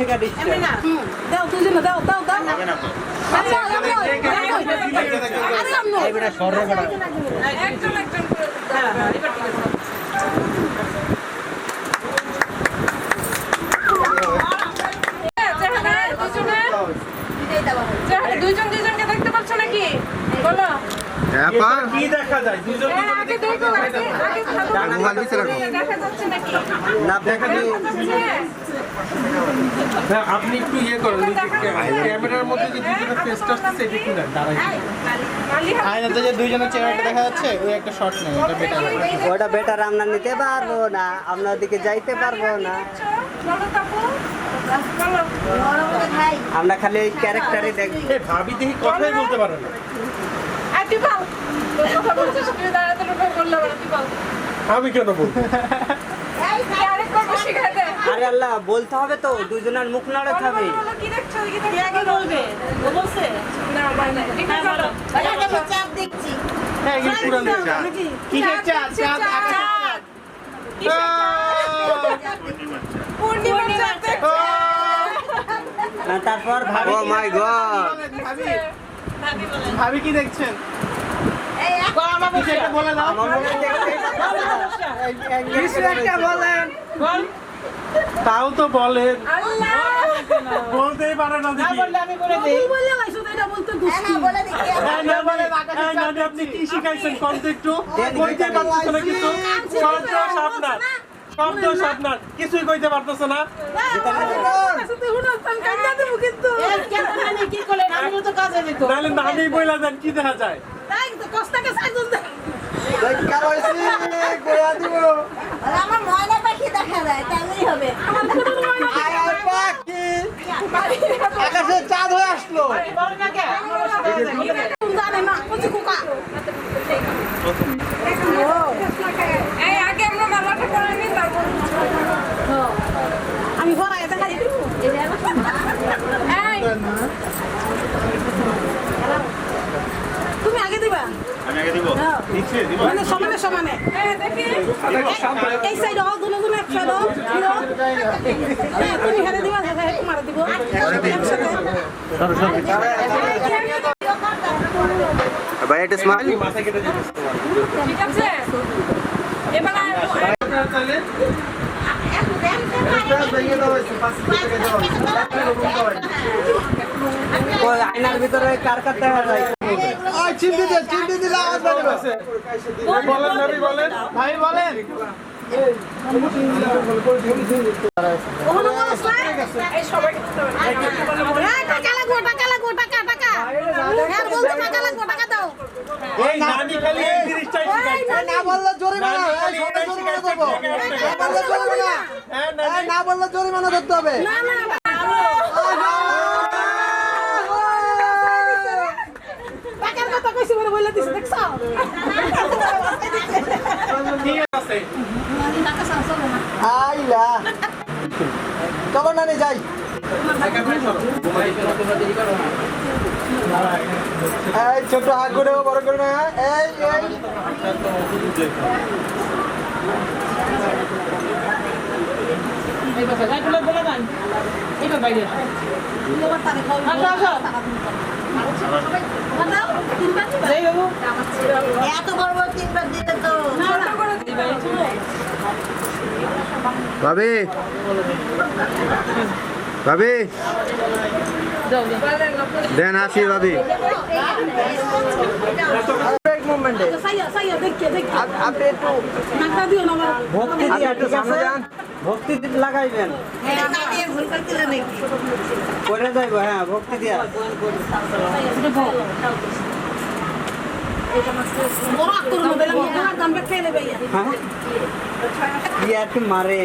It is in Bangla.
থেকে দিচ্ছে দাও দুজনে দাও দাও দাও। বেড়া একজন একজন করে হ্যাঁ হ্যাঁ। এবার ঠিক আছে। হ্যাঁ, চেহারা দুইজন দেখা দেখা যাচ্ছে হ্যাঁ, আপনি একটু ইয়ে করেন ক্যামেরার মধ্যে যে দুজনের ফেসটা আসছে একটু দাঁড়াই আয়নাতে যে দুইজনের চেহারাটা দেখা যাচ্ছে ওই একটা শর্ট নেই এটা বেটার ওটা বেটার আমরা নিতে পারব না আমরা ওদিকে যাইতে পারব না। আমরা খালি ওই ক্যারেক্টারই দেখব ভাবি দেখি কথাই বলতে পারে না। তোর কথা বলছিস তুই দাঁড়াতে আমি কেন বলব? আরে আল্লাহ বলতে হবে তো দুজনের মুখ নাড়াতে হবে। বলো, বলো, কি দেখছ কি দেখছ আগে বলবে? ও বলছে? না বল না ঠিক আছে বলো। হ্যাঁ এগুলো পুরান চা কিসের চাঁদ চাঁদ? আকাশের চাঁদ। দেখছ? তারপর ভাবি কি দেখছেন? তাও তো বলেন বলতেই পারে না বলতে আপনি কি শিখাইছেন কোন তো একটু কইতে পারতেছে না শব্দ সাবধান শব্দ সাবধান কিছুই কইতে পারতেছে না কিন্তু নাহলে বইলা দেন কি দেখা যায়? আমার ময়না পাখি দেখা যায় তাহলেই হবে। চাঁদ হয়ে আসলো। জানে না কচি কুকা আমি ভরাই দেখা দিবি এই তুমি আগে দিবা আমি আগে দিব হ্যাঁ। নিচে দিব মানে সমানে সমানে। এই সাইড হল দুনো দুনো এক সাইড হ্যাঁ তুমি হেরে দিবা দিব। ভাই এটা স্মাইল ঠিক আছে এবার আয়নার ভিতরে কার কার দেখা যায় চিমটি দিয়ে চিমটি দিলে আওয়াজ বেরোবে বলেন নানি বলেন। ভাই বলেন। না এই সবাইকে দিতে হবে। এই টাকা লাগবো টাকা লাগবো টাকা টাকা হ্যাঁ বলতে টাকা লাগবো টাকা দাও এই নানি খালি এই জিনিসটাই শিখাইছে না বললে জরিমানা নানি এই খালি সবাই এটাই জরিমানা শিখাইছে দেবো না বললে জরিমানা হ্যাঁ নানি এই না বললে জরিমানা ধরতে হবে না না টাকার কথা কইছি বলে দিছ দেখছ আইলা। চলো নানি যাই? এই ছোট হাত করে বড় করে না এই এই। দাও তিনবার ভাবি। ভাবি। দেন আসি ভাবি। আপনি একটু ভক্তি দিয়া ঠিক আছে? ভক্তি লাগাইবেন? করে যাইব হ্যাঁ ভক্তি দিয়া। হ্যাঁ? মারে?